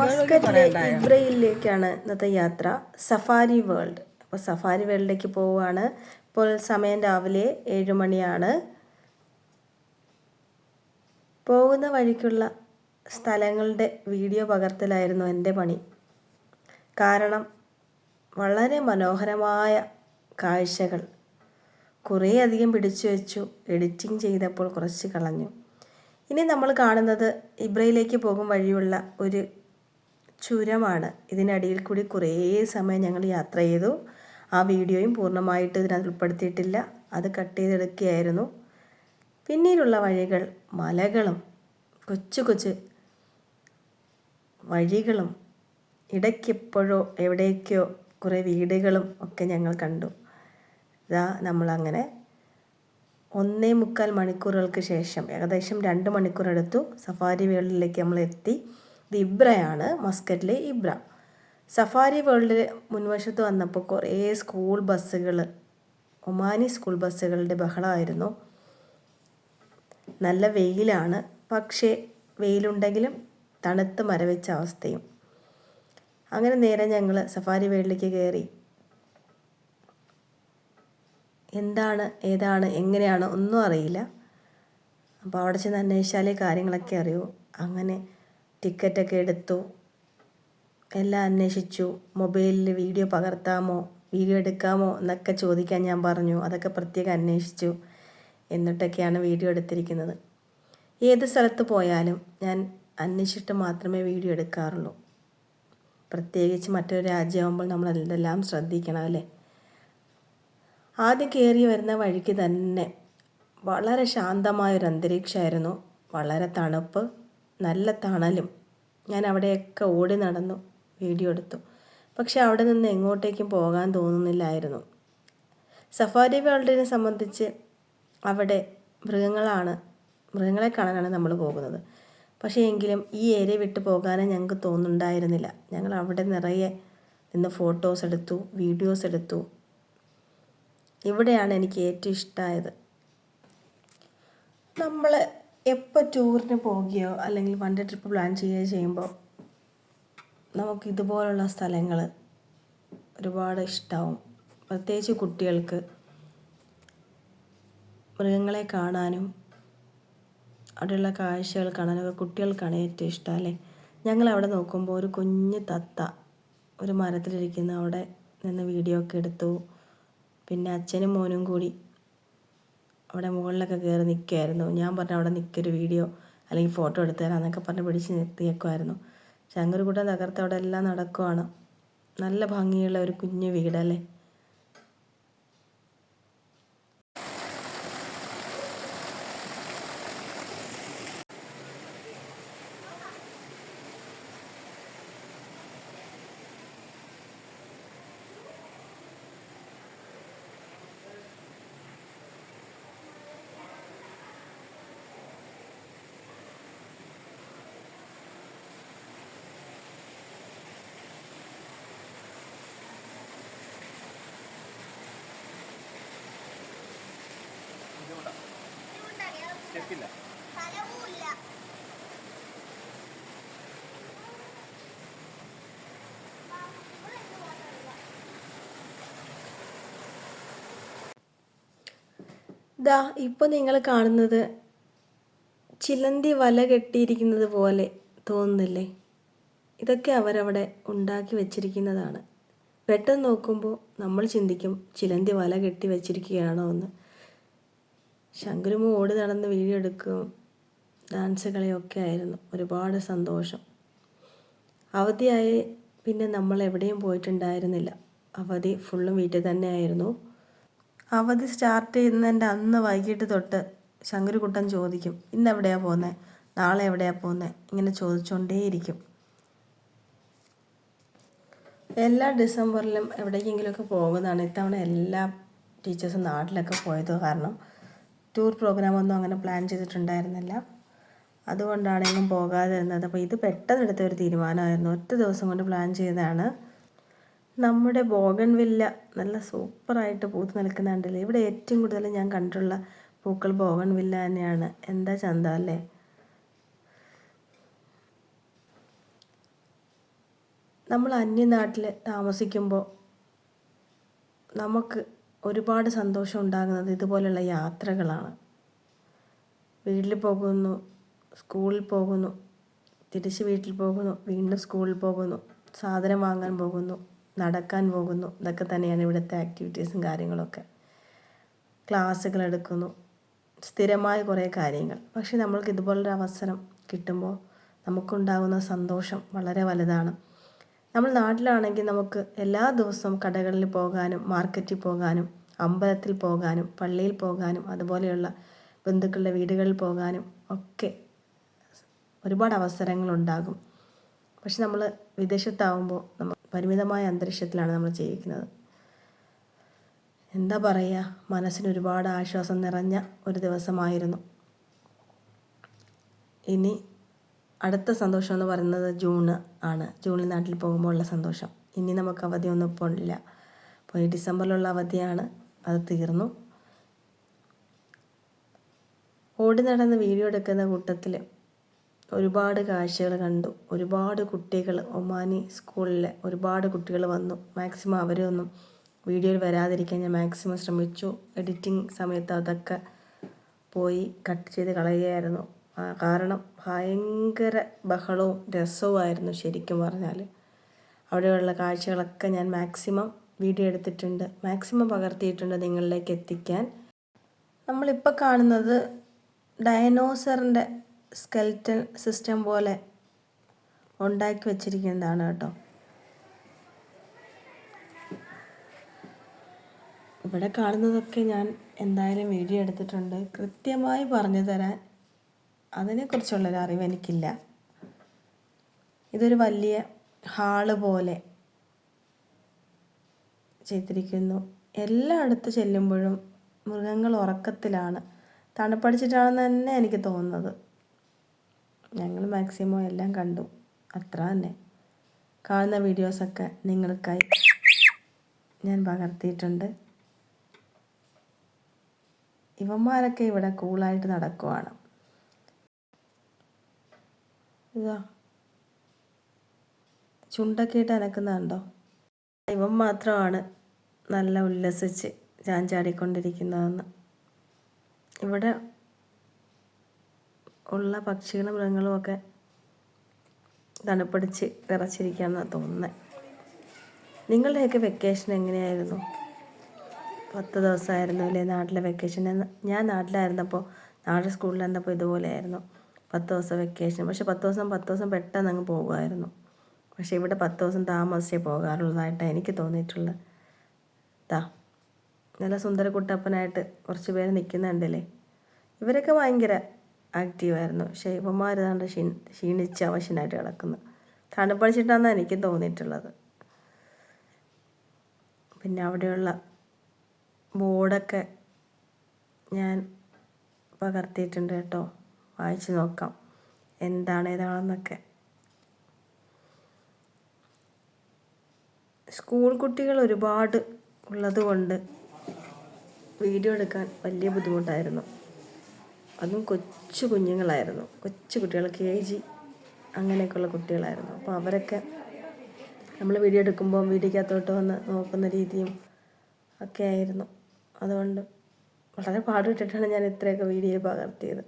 മസ്കറ്റിലെ ഇബ്രയിലേക്കാണ് ഇന്നത്തെ യാത്ര. Safari world. അപ്പോൾ സഫാരി വേൾഡിലേക്ക് പോവുകയാണ്. ഇപ്പോൾ സമയം രാവിലെ ഏഴ് മണിയാണ്. പോകുന്ന വഴിക്കുള്ള സ്ഥലങ്ങളുടെ വീഡിയോ പകർത്തലായിരുന്നു എന്റെ പണി. കാരണം വളരെ മനോഹരമായ കാഴ്ചകൾ. കുറേ അധികം പിടിച്ചു വെച്ചു എഡിറ്റിംഗ് ചെയ്തപ്പോൾ കുറച്ച് കളഞ്ഞു. ഇനി നമ്മൾ കാണുന്നത് ഇബ്രയിലേക്ക് പോകും വഴിയുള്ള ഒരു ചുരമാണ്. ഇതിനടിയിൽ കൂടി കുറേ സമയം ഞങ്ങൾ യാത്ര ചെയ്തു. ആ വീഡിയോയും പൂർണമായിട്ട് ഇതിനകത്ത് ഉൾപ്പെടുത്തിയിട്ടില്ല. അത് കട്ട് ചെയ്തെടുക്കുകയായിരുന്നു. പിന്നീടുള്ള വഴികൾ മലകളും കൊച്ചു കൊച്ചു വഴികളും ഇടയ്ക്കെപ്പോഴോ എവിടേക്കോ കുറേ വീടുകളും ഒക്കെ ഞങ്ങൾ കണ്ടു. ഇതാ നമ്മളങ്ങനെ ഒന്നേ മുക്കാൽ മണിക്കൂറുകൾക്ക് ശേഷം ഏകദേശം രണ്ട് മണിക്കൂർ എടുത്തു സഫാരി വേൾഡിലേക്ക് നമ്മൾ എത്തി. ഇത് ഇബ്രയാണ് മസ്കറ്റിലെ ഇബ്ര. സഫാരി വേൾഡിൽ മുൻവശത്ത് വന്നപ്പോൾ കുറേ സ്കൂൾ ബസ്സുകൾ ഒമാനി സ്കൂൾ ബസ്സുകളുടെ ബഹളമായിരുന്നു. നല്ല വെയിലാണ് പക്ഷേ വെയിലുണ്ടെങ്കിലും തണുത്ത് മരവെച്ച അവസ്ഥയും. അങ്ങനെ നേരെ ഞങ്ങൾ സഫാരി വേൾഡിലേക്ക് കയറി. എന്താണ് ഏതാണ് എങ്ങനെയാണ് ഒന്നും അറിയില്ല. അപ്പോൾ അവിടെ ചെന്ന് അന്വേഷിച്ചാലേ കാര്യങ്ങളൊക്കെ അറിയൂ. അങ്ങനെ ടിക്കറ്റൊക്കെ എടുത്തു. എല്ലാം അന്വേഷിച്ചു. മൊബൈലിൽ വീഡിയോ പകർത്താമോ വീഡിയോ എടുക്കാമോ എന്നൊക്കെ ചോദിക്കാൻ ഞാൻ പറഞ്ഞു. അതൊക്കെ പ്രത്യേകം അന്വേഷിച്ചു. എന്നിട്ടൊക്കെയാണ് വീഡിയോ എടുത്തിരിക്കുന്നത്. ഏത് സ്ഥലത്ത് പോയാലും ഞാൻ അന്വേഷിച്ചിട്ട് മാത്രമേ വീഡിയോ എടുക്കാറുള്ളൂ. പ്രത്യേകിച്ച് മറ്റൊരു രാജ്യമാകുമ്പോൾ നമ്മൾ എന്തെല്ലാം ശ്രദ്ധിക്കണം അല്ലേ? ആദ്യം കയറി വരുന്ന വഴിക്ക് തന്നെ വളരെ ശാന്തമായൊരു അന്തരീക്ഷമായിരുന്നു. വളരെ തണുപ്പ് നല്ല തണലും. ഞാൻ അവിടെയൊക്കെ ഓടി നടന്നു വീഡിയോ എടുത്തു. പക്ഷെ അവിടെ നിന്ന് എങ്ങോട്ടേക്കും പോകാൻ തോന്നുന്നില്ലായിരുന്നു. സഫാരി വേൾഡിനെ സംബന്ധിച്ച് അവിടെ മൃഗങ്ങളാണ് മൃഗങ്ങളെ കാണാനാണ് നമ്മൾ പോകുന്നത്. പക്ഷേ എങ്കിലും ഈ ഏരിയ വിട്ട് പോകാനേ ഞങ്ങൾക്ക് തോന്നുന്നുണ്ടായിരുന്നില്ല. ഞങ്ങൾ അവിടെ നിറയെ നിന്ന് ഫോട്ടോസ് എടുത്തു വീഡിയോസ് എടുത്തു. ഇവിടെയാണ് എനിക്ക് ഏറ്റവും ഇഷ്ടമായത് നമ്മൾ എപ്പോൾ ടൂറിന് പോവുകയോ അല്ലെങ്കിൽ വൺ ഡേ ട്രിപ്പ് പ്ലാൻ ചെയ്യുകയോ ചെയ്യുമ്പോൾ നമുക്ക് ഇതുപോലുള്ള സ്ഥലങ്ങൾ ഒരുപാട് ഇഷ്ടമാവും പ്രത്യേകിച്ച് കുട്ടികൾക്ക് മൃഗങ്ങളെ കാണാനും അവിടെയുള്ള കാഴ്ചകൾ കാണാനൊക്കെ കുട്ടികൾക്കാണ് ഏറ്റവും ഇഷ്ടം അല്ലേ? ഞങ്ങൾ അവിടെ നോക്കുമ്പോൾ ഒരു കുഞ്ഞ് തത്ത ഒരു മരത്തിലിരിക്കുന്ന. അവിടെ നിന്ന് വീഡിയോ ഒക്കെ എടുത്തു. പിന്നെ അച്ഛനും മോനും കൂടി അവിടെ മുകളിലൊക്കെ കയറി നിൽക്കുമായിരുന്നു ഞാൻ പറഞ്ഞു അവിടെ നിൽക്കൊരു വീഡിയോ അല്ലെങ്കിൽ ഫോട്ടോ എടുത്തു തരാം എന്നൊക്കെ പറഞ്ഞ് പിടിച്ച് നിർത്തിയേക്കുമായിരുന്നു ശങ്കരകൂട്ടം തകർത്ത് അവിടെ എല്ലാം നടക്കുവാണ്. നല്ല ഭംഗിയുള്ള ഒരു കുഞ്ഞു വീടല്ലേ? ദാ ഇപ്പോൾ നിങ്ങൾ കാണുന്നത് ചിലന്തി വല കെട്ടിയിരിക്കുന്നത് പോലെ തോന്നുന്നില്ലേ? ഇതൊക്കെ അവരവിടെ ഉണ്ടാക്കി വെച്ചിരിക്കുന്നതാണ്. പെട്ടെന്ന് നോക്കുമ്പോൾ നമ്മൾ ചിന്തിക്കും ചിലന്തി വല കെട്ടി വെച്ചിരിക്കുകയാണോ എന്ന്. ശങ്കുരുമു ഓടി നടന്ന് വീഡിയോ എടുക്കുകയും ഡാൻസ് കളിയൊക്കെ ആയിരുന്നു. ഒരുപാട് സന്തോഷം. അവധിയായി പിന്നെ നമ്മൾ എവിടെയും പോയിട്ടുണ്ടായിരുന്നില്ല. അവധി ഫുള്ളും വീട്ടിൽ തന്നെ ആയിരുന്നു അവധി സ്റ്റാർട്ട് ചെയ്യുന്നതിന്റെ അന്ന് വൈകിട്ട് തൊട്ട് ശങ്കരുകുട്ടൻ ചോദിക്കും ഇന്ന് എവിടെയാണ് പോകുന്നത് നാളെ എവിടെയാണ് പോകുന്നത് ഇങ്ങനെ ചോദിച്ചുകൊണ്ടേയിരിക്കും എല്ലാ ഡിസംബറിലും എവിടേക്കെങ്കിലുമൊക്കെ പോകുന്നതാണ് ഇത്തവണ എല്ലാ ടീച്ചേഴ്സും നാട്ടിലൊക്കെ പോയത് കാരണം ടൂർ പ്രോഗ്രാമൊന്നും അങ്ങനെ പ്ലാൻ ചെയ്തിട്ടുണ്ടായിരുന്നില്ല. അതുകൊണ്ടാണ് എങ്ങും പോകാതെ ഇരുന്നത് അപ്പോൾ ഇത് പെട്ടെന്ന് എടുത്ത ഒരു തീരുമാനമായിരുന്നു. ഒറ്റ ദിവസം കൊണ്ട് പ്ലാൻ ചെയ്തതാണ്. നമ്മുടെ ബോഗൺ വില്ല നല്ല സൂപ്പറായിട്ട് പൂത്ത് നിൽക്കുന്നുണ്ടല്ലേ ഇവിടെ ഏറ്റവും കൂടുതൽ ഞാൻ കണ്ടിട്ടുള്ള പൂക്കൾ ബോഗൺ വില്ല തന്നെയാണ്. എന്താ ചന്ത അല്ലേ? നമ്മൾ അന്യനാട്ടിൽ താമസിക്കുമ്പോൾ നമുക്ക് ഒരുപാട് സന്തോഷം ഉണ്ടാകുന്നത് ഇതുപോലെയുള്ള യാത്രകളാണ്. വീട്ടിൽ പോകുന്നു സ്കൂളിൽ പോകുന്നു തിരിച്ച് വീട്ടിൽ പോകുന്നു വീണ്ടും സ്കൂളിൽ പോകുന്നു സാധനം വാങ്ങാൻ പോകുന്നു. നടക്കാൻ പോകുന്നു. ഇതൊക്കെ തന്നെയാണ് ഇവിടുത്തെ ആക്ടിവിറ്റീസും കാര്യങ്ങളൊക്കെ. ക്ലാസ്സുകൾ എടുക്കുന്നു. സ്ഥിരമായ കുറേ കാര്യങ്ങൾ. പക്ഷേ നമ്മൾക്ക് ഇതുപോലൊരു അവസരം കിട്ടുമ്പോൾ നമുക്കുണ്ടാകുന്ന സന്തോഷം വളരെ വലുതാണ്. നമ്മൾ നാട്ടിലാണെങ്കിൽ നമുക്ക് എല്ലാ ദിവസവും കടകളിൽ പോകാനും മാർക്കറ്റിൽ പോകാനും അമ്പലത്തിൽ പോകാനും പള്ളിയിൽ പോകാനും അതുപോലെയുള്ള ബന്ധുക്കളുടെ വീടുകളിൽ പോകാനും ഒക്കെ ഒരുപാട് അവസരങ്ങളുണ്ടാകും പക്ഷെ നമ്മൾ വിദേശത്താവുമ്പോൾ നമ്മൾ പരിമിതമായ അന്തരീക്ഷത്തിലാണ് നമ്മൾ ജീവിക്കുന്നത്. എന്താ പറയുക? മനസ്സിന് ഒരുപാട് ആശ്വാസം നിറഞ്ഞ ഒരു ദിവസമായിരുന്നു. ഇനി അടുത്ത സന്തോഷം എന്ന് പറയുന്നത് ജൂണ് ആണ്. ജൂണിൽ നാട്ടിൽ പോകുമ്പോൾ ഉള്ള സന്തോഷം. ഇനി നമുക്ക് അവധിയൊന്നും ഇപ്പോൾ ഇല്ല അപ്പോൾ ഈ ഡിസംബറിലുള്ള അവധിയാണ്. അത് തീർന്നു. ഓടി നടന്ന് വീഡിയോ എടുക്കുന്ന കൂട്ടത്തിൽ ഒരുപാട് കാഴ്ചകൾ കണ്ടു. ഒരുപാട് കുട്ടികൾ ഒമാനി സ്കൂളിലെ ഒരുപാട് കുട്ടികൾ വന്നു. മാക്സിമം അവരൊന്നും വീഡിയോയിൽ വരാതിരിക്കാൻ ഞാൻ മാക്സിമം ശ്രമിച്ചു. എഡിറ്റിംഗ് സമയത്ത് അതൊക്കെ പോയി കട്ട് ചെയ്ത് കളയുകയായിരുന്നു. കാരണം ഭയങ്കര ബഹളവും രസവുമായിരുന്നു ശരിക്കും പറഞ്ഞാൽ. അവിടെയുള്ള കാഴ്ചകളൊക്കെ ഞാൻ മാക്സിമം വീഡിയോ എടുത്തിട്ടുണ്ട്. മാക്സിമം പകർത്തിയിട്ടുണ്ട് നിങ്ങളിലേക്ക് എത്തിക്കാൻ. നമ്മളിപ്പോൾ കാണുന്നത് ഡയനോസറിന്റെ സ്കെൽറ്റൽ സിസ്റ്റം പോലെ ഉണ്ടാക്കി വച്ചിരിക്കുന്നതാണ് കേട്ടോ. ഇവിടെ കാണുന്നതൊക്കെ ഞാൻ എന്തായാലും വീഡിയോ എടുത്തിട്ടുണ്ട്. കൃത്യമായി പറഞ്ഞു തരാൻ അതിനെക്കുറിച്ചുള്ളൊരു അറിവ് എനിക്കില്ല. ഇതൊരു വലിയ ഹാൾ പോലെ ചെയ്തിരിക്കുന്നു. എല്ലായിടത്ത് ചെല്ലുമ്പോഴും മൃഗങ്ങൾ ഉറക്കത്തിലാണ്. തണുപ്പടിച്ചിട്ടാണെന്ന് തന്നെ എനിക്ക് തോന്നുന്നത്. ഞങ്ങൾ മാക്സിമം എല്ലാം കണ്ടു. അത്ര തന്നെ. കാണുന്ന വീഡിയോസൊക്കെ നിങ്ങൾക്കായി ഞാൻ പകർത്തിയിട്ടുണ്ട്. ഇവന്മാരൊക്കെ ഇവിടെ കൂളായിട്ട് നടക്കുവാണ്. ഇതാ. ചുണ്ടൊക്കെ ഇട്ട് അനക്കുന്നുണ്ടോ ഇവൻ മാത്രമാണ് നല്ല ഉല്ലസിച്ച് ഞാൻ ചാടിക്കൊണ്ടിരിക്കുന്നതെന്ന് ഇവിടെ ഉള്ള പക്ഷികളും മൃഗങ്ങളും ഒക്കെ തണുപ്പടിച്ച് വിറച്ചിരിക്കുകയാണെന്നാണ് തോന്നുന്നത് നിങ്ങളുടെയൊക്കെ വെക്കേഷൻ എങ്ങനെയായിരുന്നു? പത്ത് ദിവസമായിരുന്നു അല്ലേ നാട്ടിലെ വെക്കേഷൻ ഞാൻ നാട്ടിലായിരുന്നപ്പോൾ നാട്ടിൽ സ്കൂളിലായിരുന്നപ്പോൾ ഇതുപോലെയായിരുന്നു. പത്ത് ദിവസം വെക്കേഷൻ പക്ഷേ പത്ത് ദിവസം പത്ത് ദിവസം പെട്ടെന്ന് അങ്ങ് പോകുമായിരുന്നു. പക്ഷേ ഇവിടെ പത്ത് ദിവസം താമസിച്ചേ പോകാറുള്ളതായിട്ടാണ് എനിക്ക് തോന്നിയിട്ടുള്ളത്. താ നല്ല സുന്ദര കുട്ടപ്പനായിട്ട് കുറച്ച് പേര് നിൽക്കുന്നുണ്ടല്ലേ ഇവരൊക്കെ ഭയങ്കര ആക്റ്റീവായിരുന്നു പക്ഷേ ഇവന്മാർ ഏതാണ്ട് ക്ഷീ ക്ഷീണിച്ച് അവശനായിട്ട് കിടക്കുന്നു. തണുപ്പടിച്ചിട്ടാണെന്നാണ് എനിക്ക് തോന്നിയിട്ടുള്ളത്. പിന്നെ അവിടെയുള്ള ബോർഡൊക്കെ ഞാൻ പകർത്തിയിട്ടുണ്ട് കേട്ടോ. വായിച്ചു നോക്കാം. എന്താണ് ഏതാണെന്നൊക്കെ. സ്കൂൾ കുട്ടികൾ ഒരുപാട് ഉള്ളത് കൊണ്ട് വീഡിയോ എടുക്കാൻ വലിയ ബുദ്ധിമുട്ടായിരുന്നു. അതും കൊച്ചു കുഞ്ഞുങ്ങളായിരുന്നു. കൊച്ചു കുട്ടികൾ കെ ജി അങ്ങനെയൊക്കെയുള്ള കുട്ടികളായിരുന്നു. അപ്പോൾ അവരൊക്കെ നമ്മൾ വീഡിയോ എടുക്കുമ്പോൾ വീഡിയോക്കകത്തോട്ട് വന്ന് നോക്കുന്ന രീതിയും ഒക്കെ ആയിരുന്നു. അതുകൊണ്ട് വളരെ പാടുപെട്ടിട്ടാണ് ഞാൻ ഇത്രയൊക്കെ വീഡിയോ പകർത്തിയത്.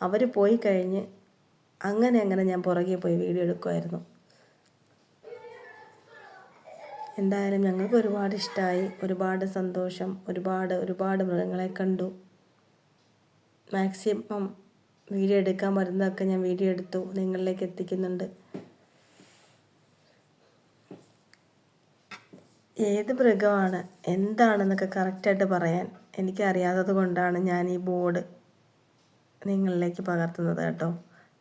അവർ പോയി കഴിഞ്ഞ് അങ്ങനെ അങ്ങനെ ഞാൻ പുറകെ പോയി വീഡിയോ എടുക്കുമായിരുന്നു എന്തായാലും ഞങ്ങൾക്ക് ഒരുപാട് ഇഷ്ടമായി ഒരുപാട് സന്തോഷം. ഒരുപാട് ഒരുപാട് മൃഗങ്ങളെ കണ്ടു. മാക്സിമം വീഡിയോ എടുക്കാൻ പറ്റുന്നതൊക്കെ ഞാൻ വീഡിയോ എടുത്തു. നിങ്ങളിലേക്ക് എത്തിക്കുന്നുണ്ട്. ഏത് മൃഗമാണ്? എന്താണെന്നൊക്കെ കറക്റ്റായിട്ട് പറയാൻ എനിക്കറിയാത്തത് കൊണ്ടാണ് ഞാൻ ഈ ബോർഡ് നിങ്ങളിലേക്ക് പകർത്തുന്നത് കേട്ടോ.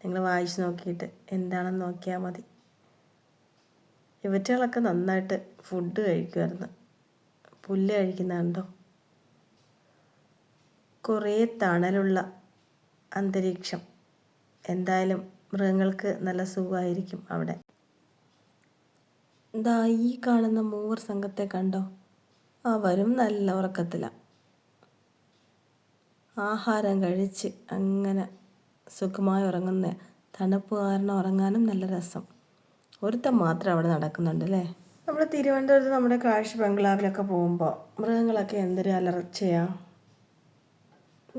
നിങ്ങൾ വായിച്ചു നോക്കിയിട്ട് എന്താണെന്ന് നോക്കിയാൽ മതി. ഇവറ്റകളൊക്കെ നന്നായിട്ട് ഫുഡ് കഴിക്കുമായിരുന്നു പുല്ല് കഴിക്കുന്നുണ്ടോ? കുറേ തണലുള്ള അന്തരീക്ഷം. എന്തായാലും മൃഗങ്ങൾക്ക് നല്ല സുഖമായിരിക്കും അവിടെ. ദാ ഈ കാണുന്ന മൂവർ സംഘത്തെ കണ്ടോ? അവരും നല്ല ഉറക്കത്തിലാണ് ആഹാരം കഴിച്ച് അങ്ങനെ സുഖമായി ഉറങ്ങുന്ന തണുപ്പ് കാരണം ഉറങ്ങാനും നല്ല രസം. ഒരുത്തൻ മാത്രം അവിടെ നടക്കുന്നുണ്ട് അല്ലേ? നമ്മൾ തിരുവനന്തപുരത്ത് നമ്മുടെ കാഴ്ച ബംഗ്ലാവിലൊക്കെ പോകുമ്പോൾ മൃഗങ്ങളൊക്കെ എന്തൊരു അലർച്ചയാ.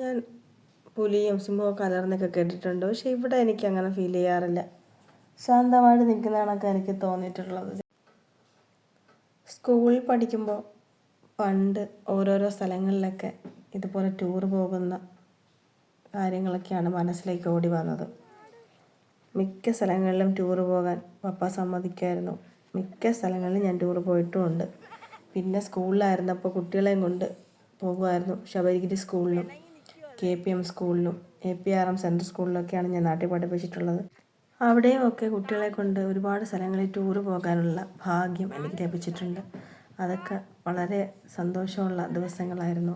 ഞാൻ പുലിയും സിംഹവും കലർന്നൊക്കെ കേട്ടിട്ടുണ്ട്. പക്ഷെ ഇവിടെ എനിക്ക് അങ്ങനെ ഫീൽ ചെയ്യാറില്ല. ശാന്തമായിട്ട് നിൽക്കുന്നതാണൊക്കെ എനിക്ക് തോന്നിയിട്ടുള്ളത്. സ്കൂളിൽ പഠിക്കുമ്പോൾ പണ്ട് ഓരോരോ സ്ഥലങ്ങളിലൊക്കെ ഇതുപോലെ ടൂർ പോകുന്ന കാര്യങ്ങളൊക്കെയാണ് മനസ്സിലേക്ക് ഓടി വന്നത്. മിക്ക സ്ഥലങ്ങളിലും ടൂർ പോകാൻ പപ്പ സമ്മതിക്കായിരുന്നു. മിക്ക സ്ഥലങ്ങളിലും ഞാൻ ടൂർ പോയിട്ടുമുണ്ട്. പിന്നെ സ്കൂളിലായിരുന്നപ്പോൾ കുട്ടികളെയും കൊണ്ട് പോകുമായിരുന്നു. ശബരിഗിരി സ്കൂളിലും കെ പി എം സ്കൂളിലും A P R M central സ്കൂളിലൊക്കെയാണ് ഞാൻ നാട്ടിൽ പഠിപ്പിച്ചിട്ടുള്ളത്. അവിടെയും ഒക്കെ കുട്ടികളെ കൊണ്ട് ഒരുപാട് സ്ഥലങ്ങളിൽ ടൂറ് പോകാനുള്ള ഭാഗ്യം എനിക്ക് ലഭിച്ചിട്ടുണ്ട്. അതൊക്കെ വളരെ സന്തോഷമുള്ള ദിവസങ്ങളായിരുന്നു.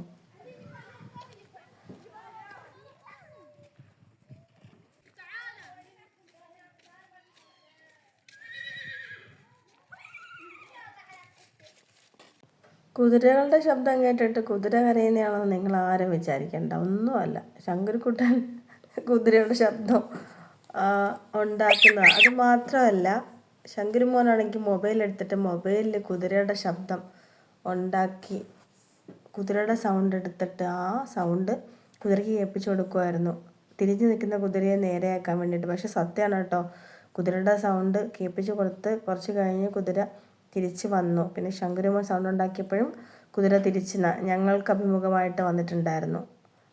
കുതിരകളുടെ ശബ്ദം കേട്ടിട്ട് കുതിര കരയുന്നതാണെന്ന് നിങ്ങൾ ആരും വിചാരിക്കേണ്ട. ഒന്നുമല്ല. ശങ്കരക്കുട്ടൻ കുതിരയുടെ ശബ്ദം ഉണ്ടാക്കുന്ന അത് മാത്രമല്ല ശങ്കരുമോനാണെങ്കിൽ മൊബൈൽ എടുത്തിട്ട് മൊബൈലിൽ കുതിരയുടെ ശബ്ദം ഉണ്ടാക്കി കുതിരയുടെ സൗണ്ട് എടുത്തിട്ട് ആ സൗണ്ട് കുതിരയ്ക്ക് കേൾപ്പിച്ചു കൊടുക്കുമായിരുന്നു. തിരിഞ്ഞു നിൽക്കുന്ന കുതിരയെ നേരെയാക്കാൻ വേണ്ടിയിട്ട്. പക്ഷെ സത്യമാണ് കേട്ടോ. കുതിരയുടെ സൗണ്ട് കേൾപ്പിച്ചു കൊടുത്ത് കുറച്ച് കഴിഞ്ഞ് കുതിര തിരിച്ച് വന്നു. പിന്നെ ശങ്കുരമോൻ സൗണ്ട് ഉണ്ടാക്കിയപ്പോഴും കുതിര തിരിച്ച് ഞങ്ങൾക്ക് അഭിമുഖമായിട്ട് വന്നിട്ടുണ്ടായിരുന്നു.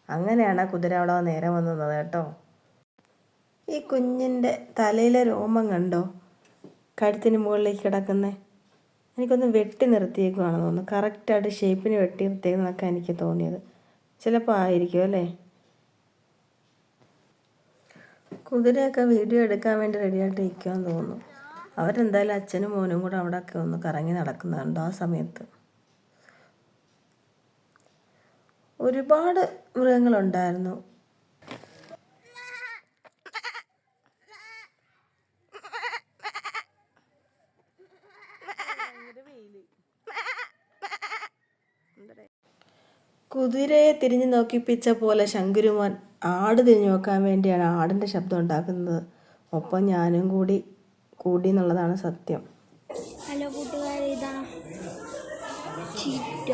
അങ്ങനെയാണ് ആ കുതിര അവിടെ നേരെ വന്നത് കേട്ടോ. ഈ കുഞ്ഞിന്റെ തലയിലെ രോമം കണ്ടോ? കഴുത്തിന് മുകളിലേക്ക് കിടക്കുന്നത് എനിക്കൊന്ന് വെട്ടി നിർത്തിയേക്കുവാണെന്ന് തോന്നുന്നു. കറക്റ്റായിട്ട് ഷേപ്പിന് വെട്ടി നിർത്തിയെന്നൊക്കെ എനിക്ക് തോന്നിയത്. ചിലപ്പോൾ ആയിരിക്കും അല്ലേ? കുതിരയൊക്കെ വീഡിയോ എടുക്കാൻ വേണ്ടി റെഡിയായിട്ട് ഇരിക്കുമെന്ന് തോന്നുന്നു. അവരെന്തായാലും അച്ഛനും മോനും കൂടെ അവിടെയൊക്കെ ഒന്ന് കറങ്ങി നടക്കുന്നുണ്ട് ആ സമയത്ത്. ഒരുപാട് മൃഗങ്ങളുണ്ടായിരുന്നു. കുതിരയെ തിരിഞ്ഞു നോക്കിപ്പിച്ച പോലെ ശങ്കുരുമോൻ ആട് തിരിഞ്ഞു നോക്കാൻ വേണ്ടിയാണ് ആടിന്റെ ശബ്ദം ഉണ്ടാക്കുന്നത്. ഒപ്പം ഞാനും കൂടി കൂടി എന്നുള്ളതാണ് സത്യം. ഹലോ കൂട്ടുകാരെ ഇതാ ചീറ്റ.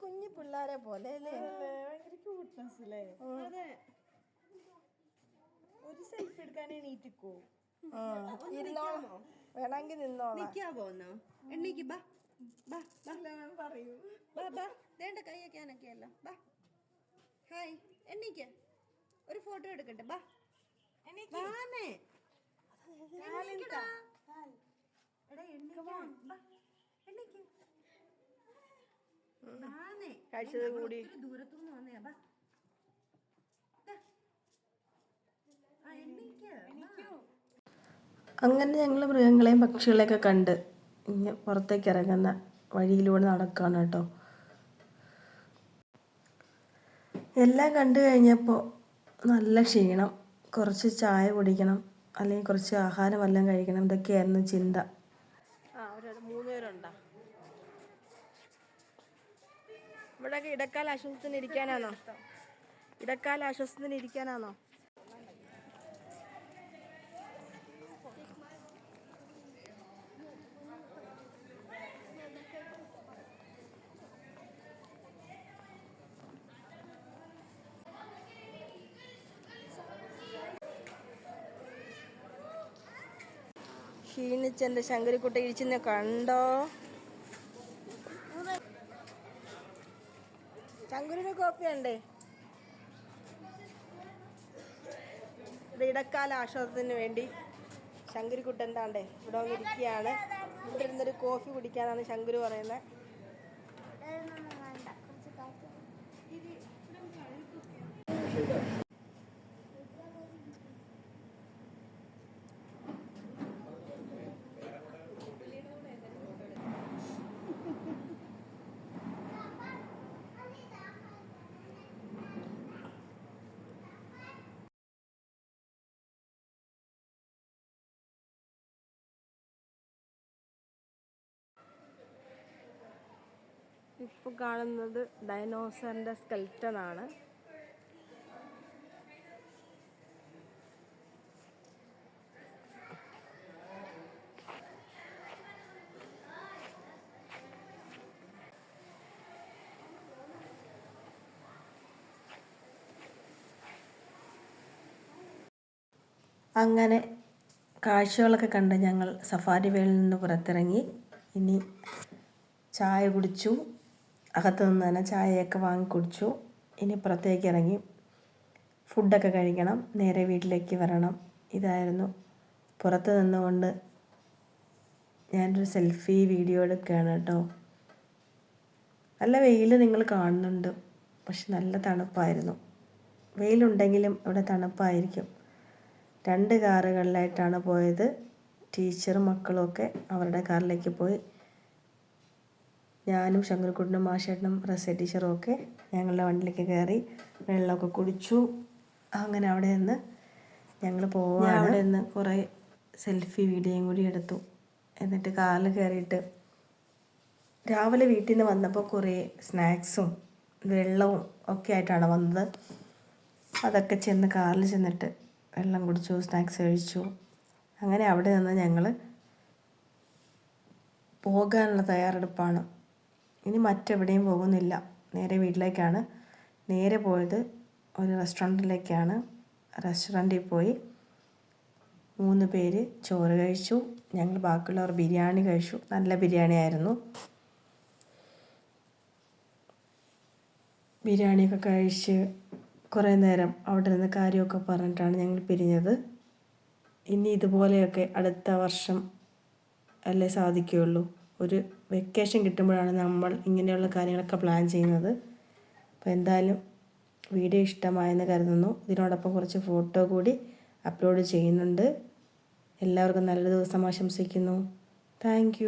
കുഞ്ഞു പിള്ളേരെ പോലെ അല്ലേ? ഒരു സെൽഫി എടുക്കാൻ എണീറ്റിക്കോ? ഇരുന്നോളോ വേണമെങ്കിൽ നിന്നോളാം. നിക്കാ പോന്നോ എണ്ണീക്ക് ബാ ബാ പറയൂ. ബാ ബാ. വേണ്ട കൈയൊക്കെ അനക്കിയല്ലോ ബാ. ഹായ് എണ്ണീക്ക്. ഒരു ഫോട്ടോ എടുക്കട്ടെ ബാ. വാന്നേ. എണീക്ക്. വാന്നേ. കഴിച്ചത് കൂടി. ദൂരത്തുനിന്ന് വന്നയാ. ബാ ദാ. ആ എണീക്ക് ബാ. അങ്ങനെ ഞങ്ങൾ മൃഗങ്ങളെയും പക്ഷികളെയൊക്കെ കണ്ട് ഇങ്ങനെ പുറത്തേക്ക് ഇറങ്ങുന്ന വഴിയിലൂടെ നടക്കുകയാണ് കേട്ടോ. എല്ലാം കണ്ടു കഴിഞ്ഞപ്പോൾ നല്ല ക്ഷീണം. കുറച്ച് ചായ കുടിക്കണം അല്ലെങ്കിൽ കുറച്ച് ആഹാരം വല്ലതും കഴിക്കണം ഇതൊക്കെയായിരുന്നു ചിന്ത. ഇവിടെയൊക്കെ ഇടക്കാല ആശ്വാസത്തിന് ഇരിക്കാനാണോ? ഇടക്കാല ആശ്വാസത്തിന് ഇരിക്കാനാണോ? ക്ഷീണിച്ചെന്റെ ശങ്കരിക്കുട്ട ഇരിച്ചിനെ കണ്ടോ? ശങ്കുരിന് കോപ്പി ഉണ്ടേ? ഇത് ഇടക്കാല ആശ്വാസത്തിന് വേണ്ടി ശങ്കരിക്കുട്ട എന്താണ്ടേ ഇവിടെ വന്നിരിക്കുകയാണ്. ഇവിടെ ഇരുന്നൊരു കോഫി കുടിക്കാനാണ് ശങ്കുരു പറയുന്നത്. ഇപ്പോൾ കാണുന്നത് ഡൈനോസറിന്റെ സ്കെൽറ്റൺ ആണ്. അങ്ങനെ കാഴ്ചകളൊക്കെ കണ്ട് ഞങ്ങൾ സഫാരി വേളിൽ നിന്ന് പുറത്തിറങ്ങി. ഇനി ചായ കുടിച്ചു. അകത്ത് നിന്ന് തന്നെ ചായയൊക്കെ വാങ്ങി കുടിച്ചു. ഇനി പുറത്തേക്ക് ഇറങ്ങി ഫുഡൊക്കെ കഴിക്കണം. നേരെ വീട്ടിലേക്ക് വരണം. ഇതായിരുന്നു. പുറത്ത് നിന്നുകൊണ്ട് ഞാനൊരു സെൽഫി വീഡിയോ എടുക്കുകയാണ് കേട്ടോ. നല്ല വെയിൽ നിങ്ങൾ കാണുന്നുണ്ട്. പക്ഷെ നല്ല തണുപ്പായിരുന്നു. വെയിലുണ്ടെങ്കിലും ഇവിടെ തണുപ്പായിരിക്കും. രണ്ട് കാറുകളിലായിട്ടാണ് പോയത്. ടീച്ചറും മക്കളും ഒക്കെ അവരുടെ കാറിലേക്ക് പോയി. ഞാനും ശങ്കരക്കുട്ടനും മാഷേട്ടനും റസ ടീച്ചറും ഒക്കെ ഞങ്ങളുടെ വണ്ടിയിലേക്ക് കയറി വെള്ളമൊക്കെ കുടിച്ചു. അങ്ങനെ അവിടെ നിന്ന് ഞങ്ങൾ പോവാണ്. അവിടെ നിന്ന് കുറേ സെൽഫി വീഡിയോയും കൂടി എടുത്തു. എന്നിട്ട് കാറിൽ കയറിയിട്ട് രാവിലെ വീട്ടിൽ നിന്ന് വന്നപ്പോൾ കുറേ സ്നാക്സും വെള്ളവും ഒക്കെ ആയിട്ടാണ് വന്നത്. അതൊക്കെ ചെന്ന് കാറിൽ ചെന്നിട്ട് വെള്ളം കുടിച്ചു സ്നാക്സ് കഴിച്ചു. അങ്ങനെ അവിടെ നിന്ന് ഞങ്ങൾ പോകാനുള്ള തയ്യാറെടുപ്പാണ്. ഇനി മറ്റെവിടെയും പോകുന്നില്ല. നേരെ വീട്ടിലേക്കാണ്. നേരെ പോയത് ഒരു റെസ്റ്റോറന്റിലേക്കാണ്. റെസ്റ്റോറന്റിൽ പോയി മൂന്ന് പേര് ചോറ് കഴിച്ചു. ഞങ്ങൾ ബാക്കിയുള്ളവർ ബിരിയാണി കഴിച്ചു. നല്ല ബിരിയാണി ആയിരുന്നു ബിരിയാണിയൊക്കെ കഴിച്ച് കുറേ നേരം അവിടെ നിന്ന് കാര്യമൊക്കെ പറഞ്ഞിട്ടാണ് ഞങ്ങൾ പിരിഞ്ഞത്. ഇനി ഇതുപോലെയൊക്കെ അടുത്ത വർഷം അല്ലേ സാധിക്കുകയുള്ളൂ. ഒരു വെക്കേഷൻ കിട്ടുമ്പോഴാണ് നമ്മൾ ഇങ്ങനെയുള്ള കാര്യങ്ങളൊക്കെ പ്ലാൻ ചെയ്യുന്നത്. അപ്പോൾ എന്തായാലും വീഡിയോ ഇഷ്ടമായെന്ന് കരുതുന്നു. ഇതിനോടൊപ്പം കുറച്ച് ഫോട്ടോ കൂടി അപ്ലോഡ് ചെയ്യുന്നുണ്ട്. എല്ലാവർക്കും നല്ലൊരു ദിവസം ആശംസിക്കുന്നു. താങ്ക്